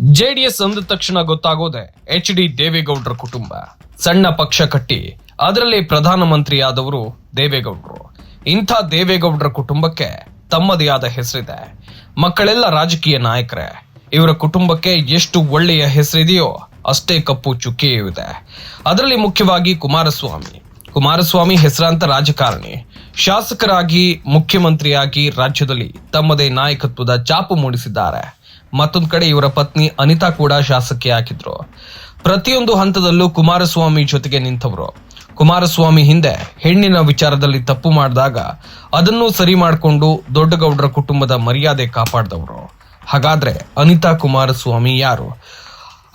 JDS ಅಂದ ತಕ್ಷಣ ಗೊತ್ತಾಗೋದೆ H D ದೇವೇಗೌಡರ ಕುಟುಂಬ. ಸಣ್ಣ ಪಕ್ಷ ಕಟ್ಟಿ, ಅದರಲ್ಲಿ ಪ್ರಧಾನಮಂತ್ರಿಯಾದವರು ದೇವೇಗೌಡರು. ಇಂಥ ದೇವೇಗೌಡರ ಕುಟುಂಬಕ್ಕೆ ತಮ್ಮದೇ ಆದ ಹೆಸರಿದೆ. ಮಕ್ಕಳೆಲ್ಲ ರಾಜಕೀಯ ನಾಯಕರೇ. ಇವರ ಕುಟುಂಬಕ್ಕೆ ಎಷ್ಟು ಒಳ್ಳೆಯ ಹೆಸರಿದೆಯೋ ಅಷ್ಟೇ ಕಪ್ಪು ಚುಕ್ಕಿಯೂ ಇದೆ. ಅದರಲ್ಲಿ ಮುಖ್ಯವಾಗಿ ಕುಮಾರಸ್ವಾಮಿ. ಕುಮಾರಸ್ವಾಮಿ ಹೆಸರಾಂತ ರಾಜಕಾರಣಿ. ಶಾಸಕರಾಗಿ, ಮುಖ್ಯಮಂತ್ರಿಯಾಗಿ ರಾಜ್ಯದಲ್ಲಿ ತಮ್ಮದೇ ನಾಯಕತ್ವದ ಚಾಪು ಮೂಡಿಸಿದ್ದಾರೆ. ಮತ್ತೊಂದು ಕಡೆ ಇವರ ಪತ್ನಿ ಅನಿತಾ ಕೂಡ ಶಾಸಕಿಯಾಗಿದ್ರು ಪ್ರತಿಯೊಂದು ಹಂತದಲ್ಲೂ ಕುಮಾರಸ್ವಾಮಿ ಜೊತೆಗೆ ನಿಂತವರು. ಕುಮಾರಸ್ವಾಮಿ ಹಿಂದೆ ಹೆಣ್ಣಿನ ವಿಚಾರದಲ್ಲಿ ತಪ್ಪು ಮಾಡಿದಾಗ ಅದನ್ನು ಸರಿ ಮಾಡಿಕೊಂಡು ದೊಡ್ಡಗೌಡರ ಕುಟುಂಬದ ಮರ್ಯಾದೆ ಕಾಪಾಡಿದವರು. ಹಾಗಾದ್ರೆ ಅನಿತಾ ಕುಮಾರಸ್ವಾಮಿ ಯಾರು?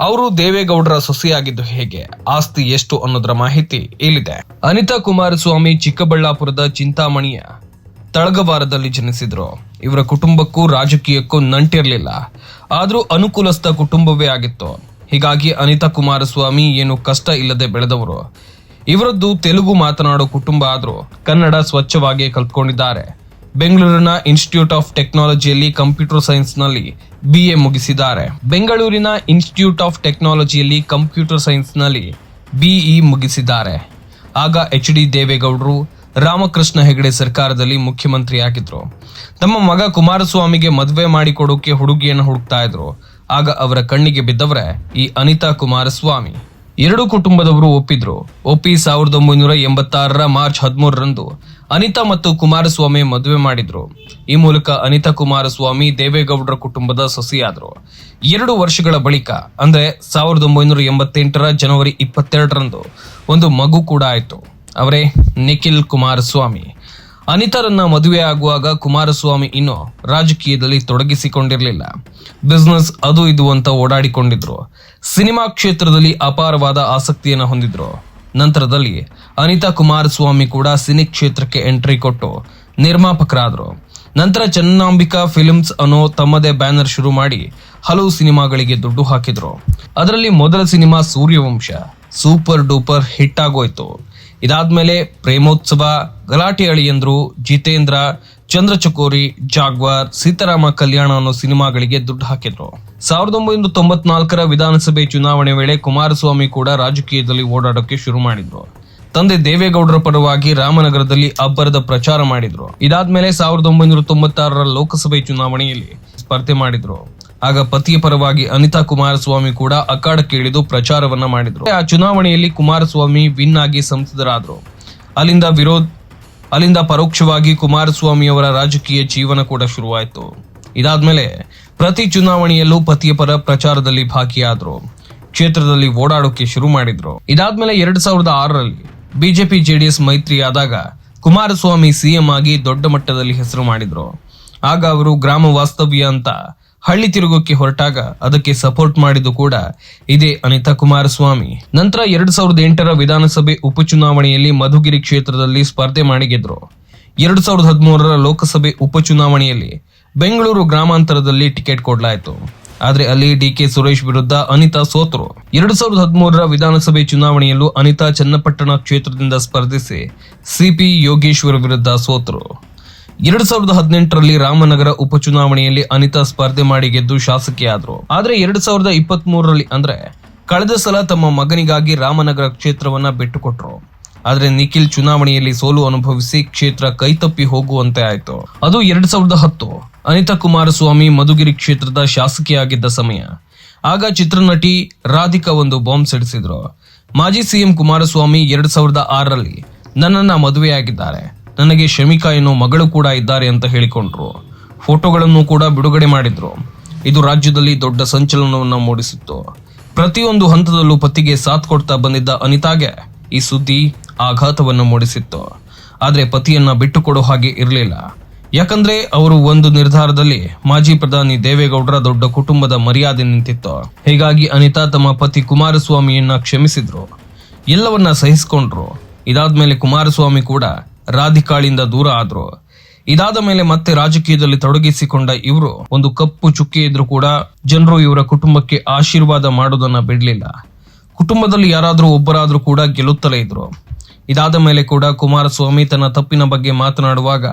ಅವರು ದೇವೇಗೌಡರ ಸೊಸೆಯಾಗಿದ್ದು ಹೇಗೆ? ಆಸ್ತಿ ಎಷ್ಟು ಅನ್ನೋದರ ಮಾಹಿತಿ ಇಲ್ಲಿದೆ. ಅನಿತಾ ಕುಮಾರಸ್ವಾಮಿ ಚಿಕ್ಕಬಳ್ಳಾಪುರದ ಚಿಂತಾಮಣಿಯ ತಳಗವಾರದಲ್ಲಿ ಜನಿಸಿದ್ರು. ಇವರ ಕುಟುಂಬಕ್ಕೂ ರಾಜಕೀಯಕ್ಕೂ ನಂಟಿರಲಿಲ್ಲ. ಆದರೂ ಅನುಕೂಲಸ್ಥ ಕುಟುಂಬವೇ ಆಗಿತ್ತು. ಹೀಗಾಗಿ ಅನಿತಾ ಕುಮಾರಸ್ವಾಮಿ ಏನು ಕಷ್ಟ ಇಲ್ಲದೆ ಬೆಳೆದವರು. ಇವರದ್ದು ತೆಲುಗು ಮಾತನಾಡೋ ಕುಟುಂಬ ಆದರೂ ಕನ್ನಡ ಸ್ವಚ್ಛವಾಗಿ ಕಲ್ತ್ಕೊಂಡಿದ್ದಾರೆ. ಬೆಂಗಳೂರಿನ ಇನ್ಸ್ಟಿಟ್ಯೂಟ್ ಆಫ್ ಟೆಕ್ನಾಲಜಿಯಲ್ಲಿ ಕಂಪ್ಯೂಟರ್ ಸೈನ್ಸ್ನಲ್ಲಿ ಬಿಎ ಮುಗಿಸಿದ್ದಾರೆ. ಬೆಂಗಳೂರಿನ ಇನ್ಸ್ಟಿಟ್ಯೂಟ್ ಆಫ್ ಟೆಕ್ನಾಲಜಿಯಲ್ಲಿ ಕಂಪ್ಯೂಟರ್ ಸೈನ್ಸ್ನಲ್ಲಿ ಬಿಇ ಮುಗಿಸಿದ್ದಾರೆ. ಆಗ ಎಚ್ ಡಿ ದೇವೇಗೌಡರು ರಾಮಕೃಷ್ಣ ಹೆಗಡೆ ಸರ್ಕಾರದಲ್ಲಿ ಮುಖ್ಯಮಂತ್ರಿಯಾಗಿದ್ರು. ತಮ್ಮ ಮಗ ಕುಮಾರಸ್ವಾಮಿಗೆ ಮದುವೆ ಮಾಡಿಕೊಡೋಕೆ ಹುಡುಗಿಯನ್ನು ಹುಡುಕ್ತಾ ಇದ್ರು. ಆಗ ಅವರ ಕಣ್ಣಿಗೆ ಬಿದ್ದವರೇ ಈ ಅನಿತಾ ಕುಮಾರಸ್ವಾಮಿ. ಎರಡು ಕುಟುಂಬದವರು ಒಪ್ಪಿದ್ರು. ಒಪ್ಪಿ ಸಾವಿರದ ಒಂಬೈನೂರ ಎಂಬತ್ತಾರರ ಮಾರ್ಚ್ ಹದಿಮೂರರಂದು ಅನಿತಾ ಮತ್ತು ಕುಮಾರಸ್ವಾಮಿ ಮದುವೆ ಮಾಡಿದ್ರು. ಈ ಮೂಲಕ ಅನಿತಾ ಕುಮಾರಸ್ವಾಮಿ ದೇವೇಗೌಡರ ಕುಟುಂಬದ ಸೊಸೆಯಾದ್ರು. ಎರಡು ವರ್ಷಗಳ ಬಳಿಕ, ಅಂದ್ರೆ ಸಾವಿರದ ಒಂಬೈನೂರ ಎಂಬತ್ತೆಂಟರ ಜನವರಿ ಇಪ್ಪತ್ತೆರಡರಂದು ಒಂದು ಮಗು ಕೂಡ ಆಯಿತು. ಅವರೇ ನಿಖಿಲ್ ಕುಮಾರಸ್ವಾಮಿ. ಅನಿತರನ್ನ ಮದುವೆ ಆಗುವಾಗ ಕುಮಾರಸ್ವಾಮಿ ಇನ್ನು ರಾಜಕೀಯದಲ್ಲಿ ತೊಡಗಿಸಿಕೊಂಡಿರಲಿಲ್ಲ. ಬಿಸ್ನೆಸ್ ಅದು ಇದು ಅಂತ ಓಡಾಡಿಕೊಂಡಿದ್ರು. ಸಿನಿಮಾ ಕ್ಷೇತ್ರದಲ್ಲಿ ಅಪಾರವಾದ ಆಸಕ್ತಿಯನ್ನು ಹೊಂದಿದ್ರು. ನಂತರದಲ್ಲಿ ಅನಿತಾ ಕುಮಾರಸ್ವಾಮಿ ಕೂಡ ಸಿನಿ ಕ್ಷೇತ್ರಕ್ಕೆ ಎಂಟ್ರಿ ಕೊಟ್ಟು ನಿರ್ಮಾಪಕರಾದರು. ನಂತರ ಚನ್ನಾಂಬಿಕಾ ಫಿಲ್ಮ್ಸ್ ಅನ್ನೋ ತಮ್ಮದೇ ಬ್ಯಾನರ್ ಶುರು ಮಾಡಿ ಹಲವು ಸಿನಿಮಾಗಳಿಗೆ ದುಡ್ಡು ಹಾಕಿದ್ರು. ಅದರಲ್ಲಿ ಮೊದಲ cinema Suryavamsha, super duper hit ಆಗೋಯ್ತು. ಇದಾದ್ಮೇಲೆ ಪ್ರೇಮೋತ್ಸವ, ಗಲಾಟೆ ಅಳಿಯಂದ್ರು ಜಿತೇಂದ್ರ, ಚಂದ್ರಚಕೋರಿ, ಜಾಗ್ವಾರ್, ಸೀತಾರಾಮ ಕಲ್ಯಾಣ ಅನ್ನೋ ಸಿನಿಮಾಗಳಿಗೆ ದುಡ್ಡು ಹಾಕಿದ್ರು. ಸಾವಿರದ ಒಂಬೈನೂರ ತೊಂಬತ್ನಾಲ್ಕರ ವಿಧಾನಸಭೆ ಚುನಾವಣೆ ವೇಳೆ ಕುಮಾರಸ್ವಾಮಿ ಕೂಡ ರಾಜಕೀಯದಲ್ಲಿ ಓಡಾಡೋಕೆ ಶುರು ಮಾಡಿದ್ರು. ತಂದೆ ದೇವೇಗೌಡರ ಪರವಾಗಿ ರಾಮನಗರದಲ್ಲಿ ಅಬ್ಬರದ ಪ್ರಚಾರ ಮಾಡಿದ್ರು. ಇದಾದ್ಮೇಲೆ ಸಾವಿರದ ಒಂಬೈನೂರ ತೊಂಬತ್ತಾರರ ಲೋಕಸಭೆ ಚುನಾವಣೆಯಲ್ಲಿ ಸ್ಪರ್ಧೆ ಮಾಡಿದ್ರು. ಆಗ ಪತಿಯ ಪರವಾಗಿ ಅನಿತಾ ಕುಮಾರಸ್ವಾಮಿ ಕೂಡ ಅಖಾಡಕ್ಕೆ ಇಳಿದು ಪ್ರಚಾರವನ್ನ ಮಾಡಿದ್ರು. ಆ ಚುನಾವಣೆಯಲ್ಲಿ ಕುಮಾರಸ್ವಾಮಿ ವಿನ್ ಆಗಿ ಸಂಸದರಾದ್ರು. ಅಲ್ಲಿಂದ ವಿರೋಧ, ಅಲ್ಲಿಂದ ಪರೋಕ್ಷವಾಗಿ ಕುಮಾರಸ್ವಾಮಿಯವರ ರಾಜಕೀಯ ಜೀವನ ಕೂಡ ಶುರುವಾಯಿತು. ಇದಾದ್ಮೇಲೆ ಪ್ರತಿ ಚುನಾವಣೆಯಲ್ಲೂ ಪತಿಯ ಪರ ಪ್ರಚಾರದಲ್ಲಿ ಭಾಗಿಯಾದ್ರು. ಕ್ಷೇತ್ರದಲ್ಲಿ ಓಡಾಡೋಕೆ ಶುರು ಮಾಡಿದ್ರು. ಇದಾದ್ಮೇಲೆ ಎರಡ್ ಸಾವಿರದ ಆರರಲ್ಲಿ ಬಿಜೆಪಿ ಜೆಡಿಎಸ್ ಮೈತ್ರಿ ಆದಾಗ ಕುಮಾರಸ್ವಾಮಿ ಸಿಎಂ ಆಗಿ ದೊಡ್ಡ ಮಟ್ಟದಲ್ಲಿ ಹೆಸರು ಮಾಡಿದ್ರು. ಆಗ ಅವರು ಗ್ರಾಮ ವಾಸ್ತವ್ಯ ಅಂತ ಹಳ್ಳಿ ತಿರುಗೋಕೆ ಹೊರಟಾಗ ಅದಕ್ಕೆ ಸಪೋರ್ಟ್ ಮಾಡಿದ್ದು ಕೂಡ ಇದೇ ಅನಿತಾ ಕುಮಾರಸ್ವಾಮಿ. ನಂತರ ಎರಡ್ ಸಾವಿರದ ಎಂಟರ ವಿಧಾನಸಭೆ ಉಪಚುನಾವಣೆಯಲ್ಲಿ ಮಧುಗಿರಿ ಕ್ಷೇತ್ರದಲ್ಲಿ ಸ್ಪರ್ಧೆ ಮಾಡಿ ಗೆದ್ರು ಎರಡ್ ಸಾವಿರದ ಹದಿಮೂರರ ಲೋಕಸಭೆ ಉಪಚುನಾವಣೆಯಲ್ಲಿ ಬೆಂಗಳೂರು ಗ್ರಾಮಾಂತರದಲ್ಲಿ ಟಿಕೆಟ್ ಕೊಡಲಾಯಿತು. ಆದರೆ ಅಲ್ಲಿ ಡಿ ಕೆ ಸುರೇಶ್ ವಿರುದ್ಧ ಅನಿತಾ ಸೋತರು. ಎರಡ್ ಸಾವಿರದ ಹದಿಮೂರರ ವಿಧಾನಸಭೆ ಚುನಾವಣೆಯಲ್ಲೂ ಅನಿತಾ ಚನ್ನಪಟ್ಟಣ ಕ್ಷೇತ್ರದಿಂದ ಸ್ಪರ್ಧಿಸಿ ಸಿಪಿ ಯೋಗೇಶ್ವರ್ ವಿರುದ್ಧ ಸೋತರು. ಎರಡು ಸಾವಿರದ ಹದಿನೆಂಟರಲ್ಲಿ ರಾಮನಗರ ಉಪಚುನಾವಣೆಯಲ್ಲಿ ಅನಿತಾ ಸ್ಪರ್ಧೆ ಮಾಡಿ ಗೆದ್ದು ಶಾಸಕಿಯಾದರು. ಆದರೆ ಎರಡು ಸಾವಿರದ ಇಪ್ಪತ್ತ್ ಮೂರರಲ್ಲಿ ಅಂದ್ರೆ ಕಳೆದ ಸಲ ತಮ್ಮ ಮಗನಿಗಾಗಿ ರಾಮನಗರ ಕ್ಷೇತ್ರವನ್ನ ಬಿಟ್ಟುಕೊಟ್ರು. ಆದರೆ ನಿಖಿಲ್ ಚುನಾವಣೆಯಲ್ಲಿ ಸೋಲು ಅನುಭವಿಸಿ ಕ್ಷೇತ್ರ ಕೈತಪ್ಪಿ ಹೋಗುವಂತೆ ಆಯಿತು. ಅದು ಎರಡ್ ಸಾವಿರದ ಹತ್ತು ಅನಿತಾ ಕುಮಾರಸ್ವಾಮಿ ಮಧುಗಿರಿ ಕ್ಷೇತ್ರದ ಶಾಸಕಿಯಾಗಿದ್ದ ಸಮಯ. ಆಗ ಚಿತ್ರನಟಿ ರಾಧಿಕಾ ಒಂದು ಬಾಂಬ್ ಸಿಡಿಸಿದ್ರು. ಮಾಜಿ ಸಿಎಂ ಕುಮಾರಸ್ವಾಮಿ ಎರಡ್ ಸಾವಿರದ ಆರರಲ್ಲಿ ನನ್ನನ್ನ ಮದುವೆಯಾಗಿದ್ದಾರೆ. ನನಗೆ ಶಮಿಕಾ ಎನ್ನುವ ಮಗಳು ಕೂಡ ಇದ್ದಾರೆ ಅಂತ ಹೇಳಿಕೊಂಡ್ರು. ಫೋಟೋಗಳನ್ನು ಕೂಡ ಬಿಡುಗಡೆ ಮಾಡಿದ್ರು. ಇದು ರಾಜ್ಯದಲ್ಲಿ ದೊಡ್ಡ ಸಂಚಲನವನ್ನು ಮೂಡಿಸಿತ್ತು. ಪ್ರತಿಯೊಂದು ಹಂತದಲ್ಲೂ ಪತಿಗೆ ಸಾಥ್ ಕೊಡ್ತಾ ಬಂದಿದ್ದ ಅನಿತಾಗೆ ಈ ಸುದ್ದಿ ಆಘಾತವನ್ನು ಮೂಡಿಸಿತ್ತು. ಆದರೆ ಪತಿಯನ್ನ ಬಿಟ್ಟುಕೊಡೋ ಹಾಗೆ ಇರಲಿಲ್ಲ. ಯಾಕಂದ್ರೆ ಅವರು ಒಂದು ನಿರ್ಧಾರದಲ್ಲಿ ಮಾಜಿ ಪ್ರಧಾನಿ ದೇವೇಗೌಡರ ದೊಡ್ಡ ಕುಟುಂಬದ ಮರ್ಯಾದೆ ನಿಂತಿತ್ತು. ಹೀಗಾಗಿ ಅನಿತಾ ತಮ್ಮ ಪತಿ ಕುಮಾರಸ್ವಾಮಿಯನ್ನ ಕ್ಷಮಿಸಿದ್ರು. ಎಲ್ಲವನ್ನ ಸಹಿಸಿಕೊಂಡ್ರು. ಇದಾದ್ಮೇಲೆ ಕುಮಾರಸ್ವಾಮಿ ಕೂಡ ರಾಧಿಕಾಳಿಂದ ದೂರ ಆದ್ರು. ಇದಾದ ಮೇಲೆ ಮತ್ತೆ ರಾಜಕೀಯದಲ್ಲಿ ತೊಡಗಿಸಿಕೊಂಡ ಇವರು ಒಂದು ಕಪ್ಪು ಚುಕ್ಕಿ ಇದ್ರು ಕೂಡ ಜನರು ಇವರ ಕುಟುಂಬಕ್ಕೆ ಆಶೀರ್ವಾದ ಮಾಡೋದನ್ನ ಬಿಡಲಿಲ್ಲ. ಕುಟುಂಬದಲ್ಲಿ ಯಾರಾದರೂ ಒಬ್ಬರಾದ್ರೂ ಕೂಡ ಗೆಲ್ಲುತ್ತಲೇ ಇದ್ರು. ಇದಾದ ಮೇಲೆ ಕೂಡ ಕುಮಾರಸ್ವಾಮಿ ತನ್ನ ತಪ್ಪಿನ ಬಗ್ಗೆ ಮಾತನಾಡುವಾಗ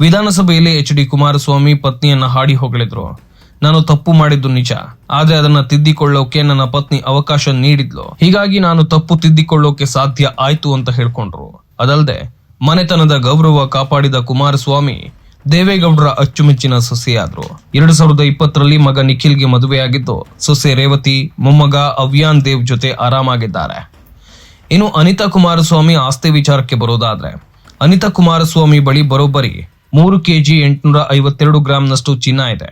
ವಿಧಾನಸಭೆಯಲ್ಲಿ ಎಚ್ ಡಿ ಕುಮಾರಸ್ವಾಮಿ ಪತ್ನಿಯನ್ನ ಹಾಡಿ ಹೊಗಳಿದ್ರು. ನಾನು ತಪ್ಪು ಮಾಡಿದ್ದು ನಿಜ. ಆದ್ರೆ ಅದನ್ನ ತಿದ್ದಿಕೊಳ್ಳೋಕೆ ನನ್ನ ಪತ್ನಿ ಅವಕಾಶ ನೀಡಿದ್ಲು. ಹೀಗಾಗಿ ನಾನು ತಪ್ಪು ತಿದ್ದಿಕೊಳ್ಳೋಕೆ ಸಾಧ್ಯ ಆಯ್ತು ಅಂತ ಹೇಳ್ಕೊಂಡ್ರು. ಅದಲ್ಲದೆ ಮನೆತನದ ಗೌರವ ಕಾಪಾಡಿದ ಕುಮಾರಸ್ವಾಮಿ ದೇವೇಗೌಡರ ಅಚ್ಚುಮೆಚ್ಚಿನ ಸೊಸೆಯಾದ್ರು. ಎರಡು ಸಾವಿರದ ಇಪ್ಪತ್ತರಲ್ಲಿ ಮಗ ನಿಖಿಲ್ಗೆ ಮದುವೆಯಾಗಿದ್ದು, ಸೊಸೆ ರೇವತಿ, ಮೊಮ್ಮಗ ಅವ್ಯಾನ್ ದೇವ್ ಜೊತೆ ಆರಾಮಾಗಿದ್ದಾರೆ. ಇನ್ನು ಅನಿತಾ ಕುಮಾರಸ್ವಾಮಿ ಆಸ್ತಿ ವಿಚಾರಕ್ಕೆ ಬರೋದಾದ್ರೆ, ಅನಿತಾ ಕುಮಾರಸ್ವಾಮಿ ಬಳಿ ಬರೋಬ್ಬರಿ ಮೂರು ಕೆಜಿ ಎಂಟುನೂರ ಐವತ್ತೆರಡು ಗ್ರಾಂನಷ್ಟು ಚಿನ್ನ ಇದೆ.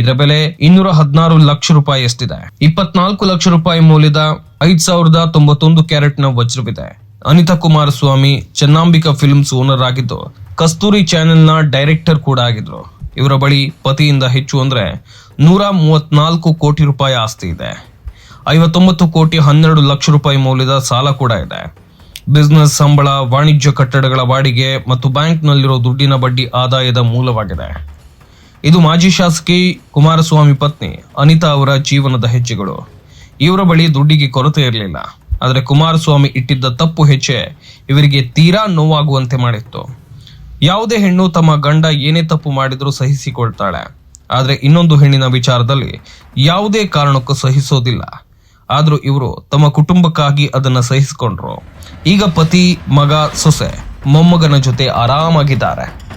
ಇದರ ಬೆಲೆ ಇನ್ನೂರ ಹದಿನಾರು ಲಕ್ಷ ರೂಪಾಯಿ ಎಷ್ಟಿದೆ. ಇಪ್ಪತ್ನಾಲ್ಕು ಲಕ್ಷ ರೂಪಾಯಿ ಮೌಲ್ಯದ ಐದ್ ಸಾವಿರದ ತೊಂಬತ್ತೊಂದು ಕ್ಯಾರೆಟ್ನ ವಜ್ರವಿದೆ. ಅನಿತಾ ಕುಮಾರಸ್ವಾಮಿ ಚೆನ್ನಾಂಬಿಕಾ ಫಿಲ್ಮ್ಸ್ ಓನರ್ ಆಗಿದ್ದು, ಕಸ್ತೂರಿ ಚಾನೆಲ್ನ ಡೈರೆಕ್ಟರ್ ಕೂಡ ಆಗಿದ್ರು. ಇವರ ಬಳಿ ಪತಿಯಿಂದ ಹೆಚ್ಚು ಅಂದ್ರೆ ನೂರ ಮೂವತ್ನಾಲ್ಕು ಕೋಟಿ ರೂಪಾಯಿ ಆಸ್ತಿ ಇದೆ. ಐವತ್ತೊಂಬತ್ತು ಕೋಟಿ ಹನ್ನೆರಡು ಲಕ್ಷ ರೂಪಾಯಿ ಮೌಲ್ಯದ ಸಾಲ ಕೂಡ ಇದೆ. ಬಿಸ್ನೆಸ್ ಸಂಬಳ, ವಾಣಿಜ್ಯ ಕಟ್ಟಡಗಳ ಬಾಡಿಗೆ ಮತ್ತು ಬ್ಯಾಂಕ್ನಲ್ಲಿರೋ ದುಡ್ಡಿನ ಬಡ್ಡಿ ಆದಾಯದ ಮೂಲವಾಗಿದೆ. ಇದು ಮಾಜಿ ಶಾಸಕಿ ಕುಮಾರಸ್ವಾಮಿ ಪತ್ನಿ ಅನಿತಾ ಅವರ ಜೀವನದ ಹೆಜ್ಜೆಗಳು. ಇವರ ಬಳಿ ದುಡ್ಡಿಗೆ ಕೊರತೆ ಇರಲಿಲ್ಲ. ಆದರೆ ಕುಮಾರಸ್ವಾಮಿ ಇಟ್ಟಿದ್ದ ತಪ್ಪು ಹೆಜ್ಜೆ ಇವರಿಗೆ ತೀರಾ ನೋವಾಗುವಂತೆ ಮಾಡಿತ್ತು. ಯಾವುದೇ ಹೆಣ್ಣು ತಮ್ಮ ಗಂಡ ಏನೇ ತಪ್ಪು ಮಾಡಿದರೂ ಸಹಿಸಿಕೊಳ್ತಾಳೆ. ಆದರೆ ಇನ್ನೊಂದು ಹೆಣ್ಣಿನ ವಿಚಾರದಲ್ಲಿ ಯಾವುದೇ ಕಾರಣಕ್ಕೂ ಸಹಿಸೋದಿಲ್ಲ. ಆದರೂ ಇವರು ತಮ್ಮ ಕುಟುಂಬಕ್ಕಾಗಿ ಅದನ್ನ ಸಹಿಸಿಕೊಂಡ್ರು. ಈಗ ಪತಿ ಮಗ ಸೊಸೆ ಮೊಮ್ಮಗನ ಜೊತೆ ಆರಾಮಾಗಿದ್ದಾರೆ.